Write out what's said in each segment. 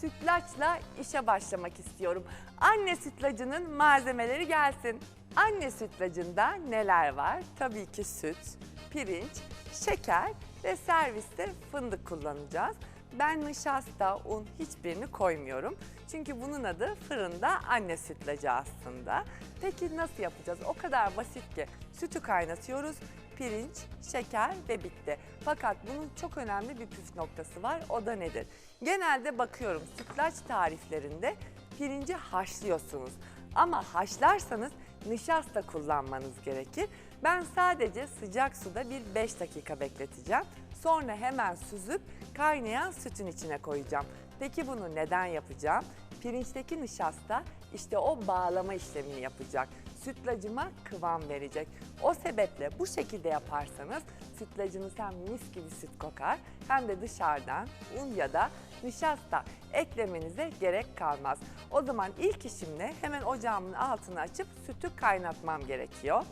sütlaçla işe başlamak istiyorum. Anne sütlacının malzemeleri gelsin. Anne sütlacında neler var? Tabii ki süt, pirinç, şeker ve serviste fındık kullanacağız. Ben nişasta, un hiçbirini koymuyorum. Çünkü bunun adı fırında anne sütlacı aslında. Peki nasıl yapacağız? O kadar basit ki sütü kaynatıyoruz, pirinç, şeker ve bitti. Fakat bunun çok önemli bir püf noktası var. O da nedir? Genelde bakıyorum sütlaç tariflerinde pirinci haşlıyorsunuz. Ama haşlarsanız nişasta kullanmanız gerekir. Ben sadece sıcak suda bir 5 dakika bekleteceğim. Sonra hemen süzüp kaynayan sütün içine koyacağım. Peki bunu neden yapacağım? Pirinçteki nişasta işte o bağlama işlemini yapacak. Sütlacıma kıvam verecek. O sebeple bu şekilde yaparsanız sütlacınız hem mis gibi süt kokar hem de dışarıdan un ya da nişasta eklemenize gerek kalmaz. O zaman ilk işimle hemen ocağımın altını açıp sütü kaynatmam gerekiyor.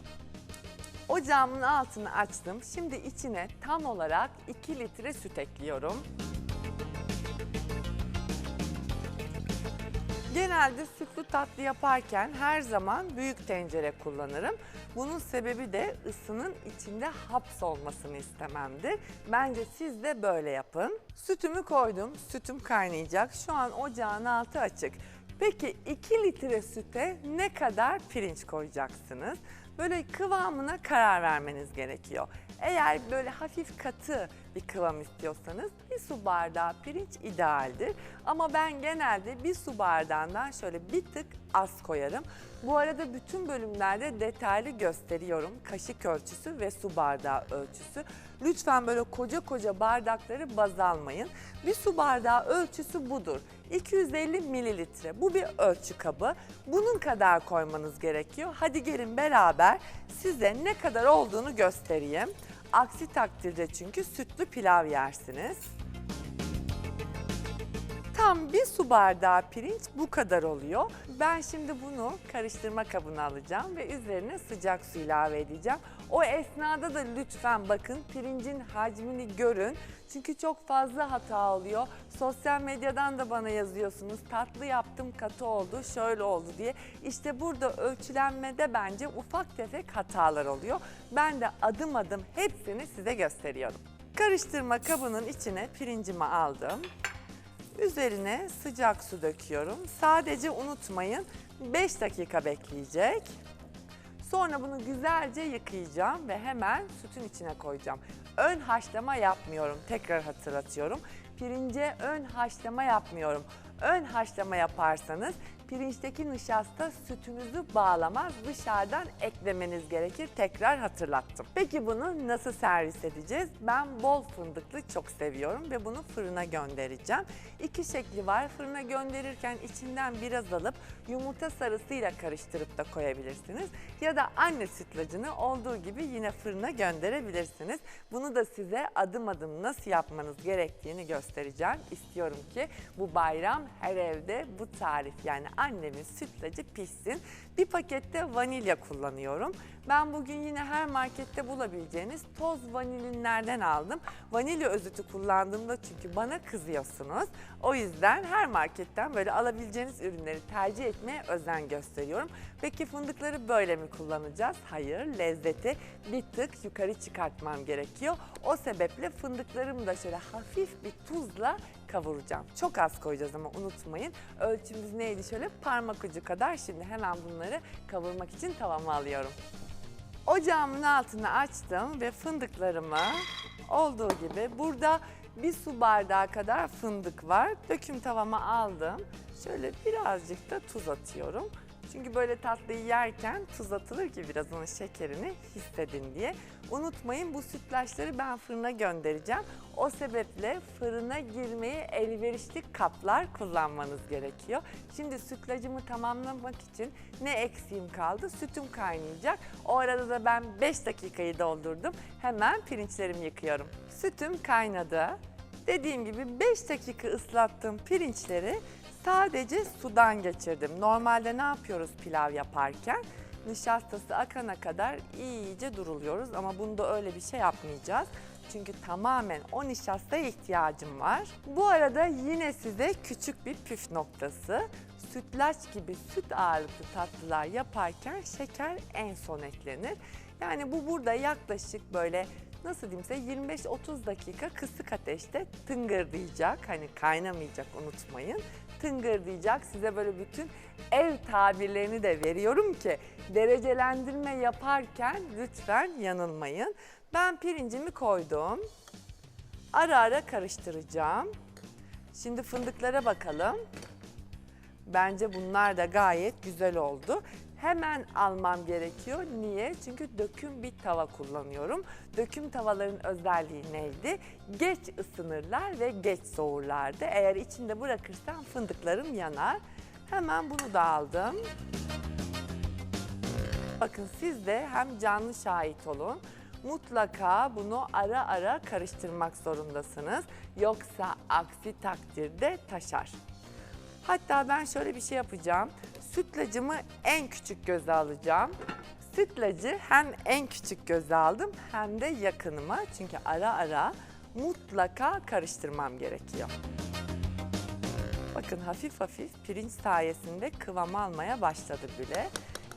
Ocağımın altını açtım. Şimdi içine tam olarak 2 litre süt ekliyorum. Genelde sütlü tatlı yaparken her zaman büyük tencere kullanırım. Bunun sebebi de ısının içinde hapsolmasını istememdir. Bence siz de böyle yapın. Sütümü koydum, sütüm kaynayacak. Şu an ocağın altı açık. Peki 2 litre süte ne kadar pirinç koyacaksınız? Böyle kıvamına karar vermeniz gerekiyor. Eğer böyle hafif katı bir kıvam istiyorsanız bir su bardağı pirinç idealdir. Ama ben genelde bir su bardağından şöyle bir tık az koyarım. Bu arada bütün bölümlerde detaylı gösteriyorum. Kaşık ölçüsü ve su bardağı ölçüsü. Lütfen böyle koca koca bardakları baz almayın. Bir su bardağı ölçüsü budur. 250 mililitre. Bu bir ölçü kabı. Bunun kadar koymanız gerekiyor. Hadi gelin beraber size ne kadar olduğunu göstereyim. Aksi takdirde çünkü sütlü pilav yersiniz. Tam bir su bardağı pirinç bu kadar oluyor. Ben şimdi bunu karıştırma kabına alacağım ve üzerine sıcak su ilave edeceğim. O esnada da lütfen bakın pirincin hacmini görün. Çünkü çok fazla hata oluyor. Sosyal medyadan da bana yazıyorsunuz. Tatlı yaptım katı oldu, şöyle oldu diye. İşte burada ölçülenmede bence ufak tefek hatalar oluyor. Ben de adım adım hepsini size gösteriyorum. Karıştırma kabının içine pirincimi aldım. Üzerine sıcak su döküyorum. Sadece unutmayın 5 dakika bekleyecek. Sonra bunu güzelce yıkayacağım ve hemen sütün içine koyacağım. Ön haşlama yapmıyorum. Tekrar hatırlatıyorum. Pirince ön haşlama yapmıyorum. Ön haşlama yaparsanız pirinçteki nişasta sütünüzü bağlamaz. Dışarıdan eklemeniz gerekir. Tekrar hatırlattım. Peki bunu nasıl servis edeceğiz? Ben bol fındıklı çok seviyorum ve bunu fırına göndereceğim. İki şekli var. Fırına gönderirken içinden biraz alıp yumurta sarısıyla karıştırıp da koyabilirsiniz. Ya da anne sütlacını olduğu gibi yine fırına gönderebilirsiniz. Bunu da size adım adım nasıl yapmanız gerektiğini göstereceğim. İstiyorum ki bu bayram her evde bu tarif yani annemin sütlacı pişsin. Bir pakette vanilya kullanıyorum. Ben bugün yine her markette bulabileceğiniz toz vanilinlerden aldım. Vanilya özütü kullandığımda çünkü bana kızıyorsunuz. O yüzden her marketten böyle alabileceğiniz ürünleri tercih etmeye özen gösteriyorum. Peki fındıkları böyle mi kullanacağız? Hayır, lezzeti bir tık yukarı çıkartmam gerekiyor. O sebeple fındıklarımı da şöyle hafif bir tuzla kavuracağım. Çok az koyacağız ama unutmayın. Ölçümüz neydi? Şöyle parmak ucu kadar. Şimdi hemen bunları kavurmak için tavama alıyorum. Ocağımın altını açtım ve fındıklarımı olduğu gibi burada bir su bardağı kadar fındık var. Döküm tavama aldım. Şöyle birazcık da tuz atıyorum. Çünkü böyle tatlıyı yerken tuz atılır ki biraz onun şekerini hissedin diye. Unutmayın bu sütlaçları ben fırına göndereceğim. O sebeple fırına girmeye elverişli kaplar kullanmanız gerekiyor. Şimdi sütlacımı tamamlamak için ne eksiğim kaldı? Sütüm kaynayacak. O arada da ben 5 dakikayı doldurdum. Hemen pirinçlerimi yıkıyorum. Sütüm kaynadı. Dediğim gibi 5 dakika ıslattığım pirinçleri sadece sudan geçirdim. Normalde ne yapıyoruz pilav yaparken? Nişastası akana kadar iyice duruluyoruz ama bunda öyle bir şey yapmayacağız. Çünkü tamamen o nişastaya ihtiyacım var. Bu arada yine size küçük bir püf noktası. Sütlaç gibi süt ağırlıklı tatlılar yaparken şeker en son eklenir. Yani bu burada yaklaşık böyle nasıl diyeyim size 25-30 dakika kısık ateşte tıngırdayacak. Hani kaynamayacak unutmayın. Tıngırdayacak. Size böyle bütün ev tabirlerini de veriyorum ki derecelendirme yaparken lütfen yanılmayın. Ben pirincimi koydum. Ara ara karıştıracağım. Şimdi fındıklara bakalım. Bence bunlar da gayet güzel oldu. Hemen almam gerekiyor. Niye? Çünkü döküm bir tava kullanıyorum. Döküm tavaların özelliği neydi? Geç ısınırlar ve geç soğurlardı. Eğer içinde bırakırsam fındıklarım yanar. Hemen bunu da aldım. Bakın siz de hem canlı şahit olun. Mutlaka bunu ara ara karıştırmak zorundasınız. Yoksa aksi takdirde taşar. Hatta ben şöyle bir şey yapacağım. Sütlacımı en küçük göze alacağım. Sütlacı hem en küçük göze aldım hem de yakınıma. Çünkü ara ara mutlaka karıştırmam gerekiyor. Bakın hafif hafif pirinç sayesinde kıvam almaya başladı bile.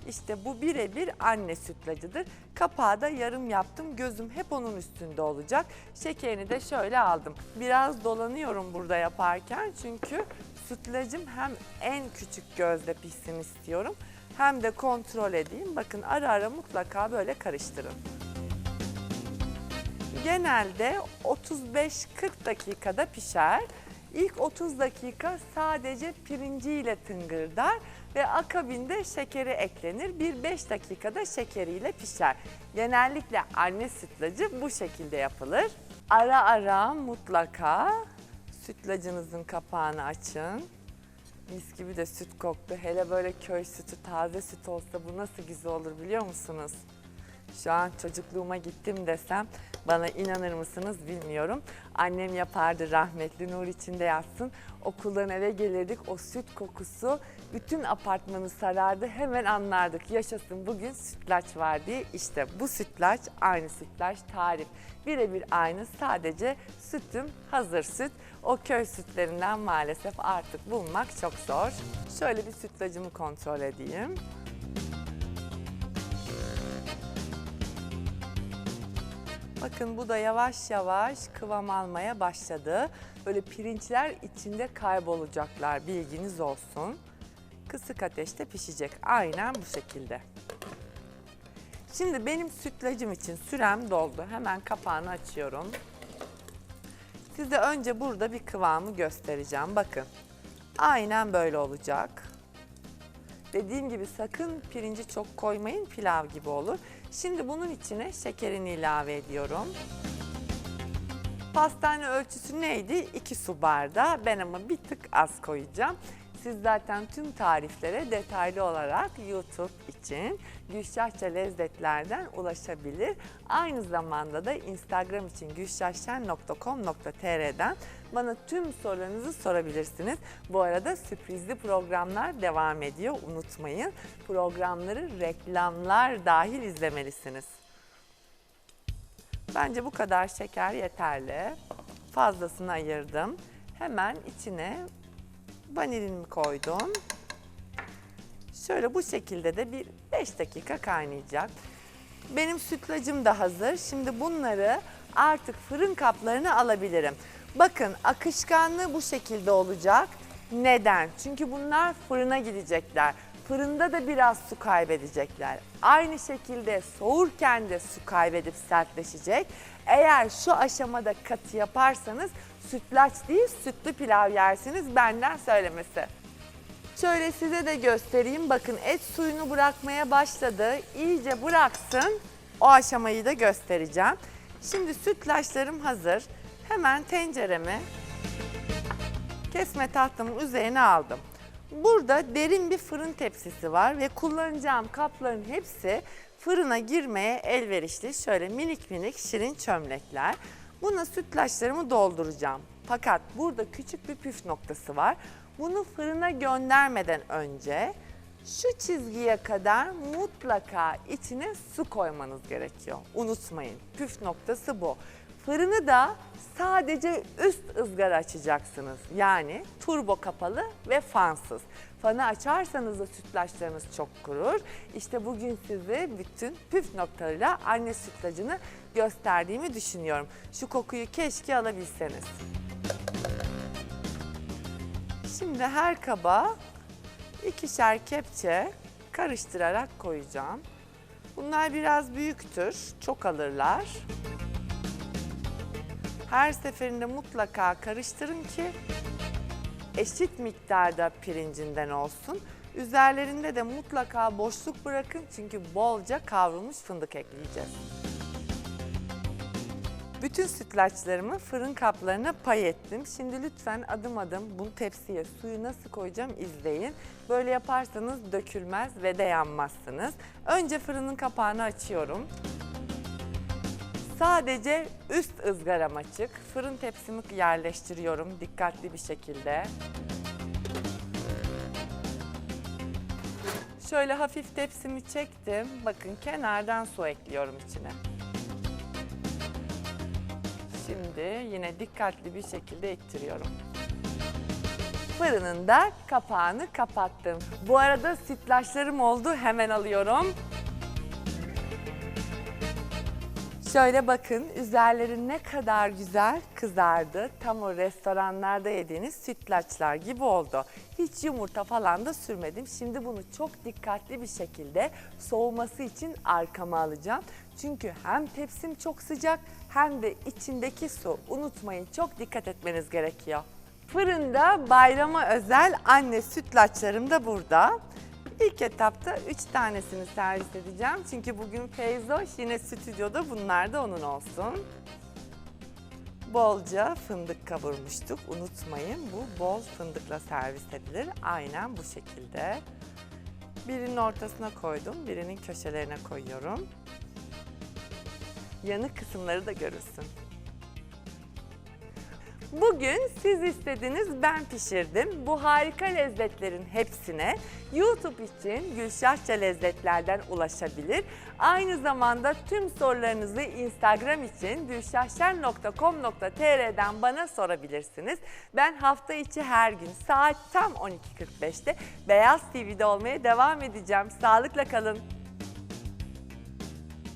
İşte bu birebir anne sütlacıdır. Kapağı da yarım yaptım. Gözüm hep onun üstünde olacak. Şekerini de şöyle aldım. Biraz dolanıyorum burada yaparken çünkü sütlacım hem en küçük gözle pişsin istiyorum hem de kontrol edeyim. Bakın ara ara mutlaka böyle karıştırın. Genelde 35-40 dakikada pişer. İlk 30 dakika sadece pirinciyle tıngırdar ve akabinde şekeri eklenir. Bir 5 dakikada şekeriyle pişer. Genellikle anne sütlacı bu şekilde yapılır. Ara ara mutlaka sütlacınızın kapağını açın. Mis gibi de süt koktu. Hele böyle köy sütü, taze süt olsa bu nasıl güzel olur biliyor musunuz? Şu an çocukluğuma gittim desem bana inanır mısınız bilmiyorum. Annem yapardı rahmetli nur içinde yatsın. Okuldan eve gelirdik o süt kokusu bütün apartmanı sarardı. Hemen anlardık yaşasın bugün sütlaç var diye. İşte bu sütlaç aynı sütlaç tarif. Birebir aynı sadece sütüm hazır süt. O köy sütlerinden maalesef artık bulmak çok zor. Şöyle bir sütlacımı kontrol edeyim. Bakın bu da yavaş yavaş kıvam almaya başladı. Böyle pirinçler içinde kaybolacaklar bilginiz olsun. Kısık ateşte pişecek aynen bu şekilde. Şimdi benim sütlacım için sürem doldu. Hemen kapağını açıyorum. Size önce burada bir kıvamı göstereceğim. Bakın aynen böyle olacak. Dediğim gibi sakın pirinci çok koymayın pilav gibi olur. Şimdi bunun içine şekerini ilave ediyorum. Pastane ölçüsü neydi? 2 su bardağı. Ben ama bir tık az koyacağım. Siz zaten tüm tariflere detaylı olarak YouTube için Gülşahça Lezzetler'den ulaşabilir. Aynı zamanda da Instagram için gülşahşen.com.tr'den bana tüm sorularınızı sorabilirsiniz. Bu arada sürprizli programlar devam ediyor. Unutmayın programları reklamlar dahil izlemelisiniz. Bence bu kadar şeker yeterli. Fazlasını ayırdım. Hemen içine vanilini koydum. Şöyle bu şekilde de bir 5 dakika kaynayacak. Benim sütlacım da hazır. Şimdi bunları artık fırın kaplarına alabilirim. Bakın akışkanlığı bu şekilde olacak. Neden? Çünkü bunlar fırına gidecekler. Fırında da biraz su kaybedecekler. Aynı şekilde soğurken de su kaybedip sertleşecek. Eğer şu aşamada katı yaparsanız sütlaç değil sütlü pilav yersiniz benden söylemesi. Şöyle size de göstereyim. Bakın et suyunu bırakmaya başladı. İyice bıraksın. O aşamayı da göstereceğim. Şimdi sütlaçlarım hazır. Hemen tenceremi kesme tahtamın üzerine aldım. Burada derin bir fırın tepsisi var ve kullanacağım kapların hepsi fırına girmeye elverişli. Şöyle minik minik şirin çömlekler. Buna sütlaçlarımı dolduracağım. Fakat burada küçük bir püf noktası var. Bunu fırına göndermeden önce şu çizgiye kadar mutlaka içine su koymanız gerekiyor. Unutmayın. Püf noktası bu. Fırını da sadece üst ızgara açacaksınız. Yani turbo kapalı ve fansız. Fanı açarsanız da sütlaçlarınız çok kurur. İşte bugün size bütün püf noktalarıyla anne sütlacını gösterdiğimi düşünüyorum. Şu kokuyu keşke alabilseniz. Şimdi her kaba ikişer kepçe karıştırarak koyacağım. Bunlar biraz büyüktür, çok alırlar. Her seferinde mutlaka karıştırın ki eşit miktarda pirincinden olsun. Üzerlerinde de mutlaka boşluk bırakın çünkü bolca kavrulmuş fındık ekleyeceğiz. Bütün sütlaçlarımı fırın kaplarına pay ettim. Şimdi lütfen adım adım bu tepsiye suyu nasıl koyacağım izleyin. Böyle yaparsanız dökülmez ve de yanmazsınız. Önce fırının kapağını açıyorum. Sadece üst ızgaram açık. Fırın tepsimi yerleştiriyorum dikkatli bir şekilde. Şöyle hafif tepsimi çektim. Bakın kenardan su ekliyorum içine. Şimdi yine dikkatli bir şekilde ittiriyorum. Fırının da kapağını kapattım. Bu arada sütlaçlarım oldu. Hemen alıyorum. Şöyle bakın üzerleri ne kadar güzel kızardı. Tam o restoranlarda yediğiniz sütlaçlar gibi oldu. Hiç yumurta falan da sürmedim. Şimdi bunu çok dikkatli bir şekilde soğuması için arkama alacağım. Çünkü hem tepsim çok sıcak hem de içindeki su. Unutmayın çok dikkat etmeniz gerekiyor. Fırında bayrama özel anne sütlaçlarım da burada. İlk etapta 3 tanesini servis edeceğim. Çünkü bugün Feyzoş yine stüdyoda bunlar da onun olsun. Bolca fındık kavurmuştuk. Unutmayın bu bol fındıkla servis edilir. Aynen bu şekilde. Birinin ortasına koydum, birinin köşelerine koyuyorum. Yanık kısımları da görülsün. Bugün siz istediniz ben pişirdim. Bu harika lezzetlerin hepsine YouTube için Gülşahça Lezzetler'den ulaşabilir. Aynı zamanda tüm sorularınızı Instagram için gülşahşen.com.tr'den bana sorabilirsiniz. Ben hafta içi her gün saat tam 12.45'te Beyaz TV'de olmaya devam edeceğim. Sağlıkla kalın.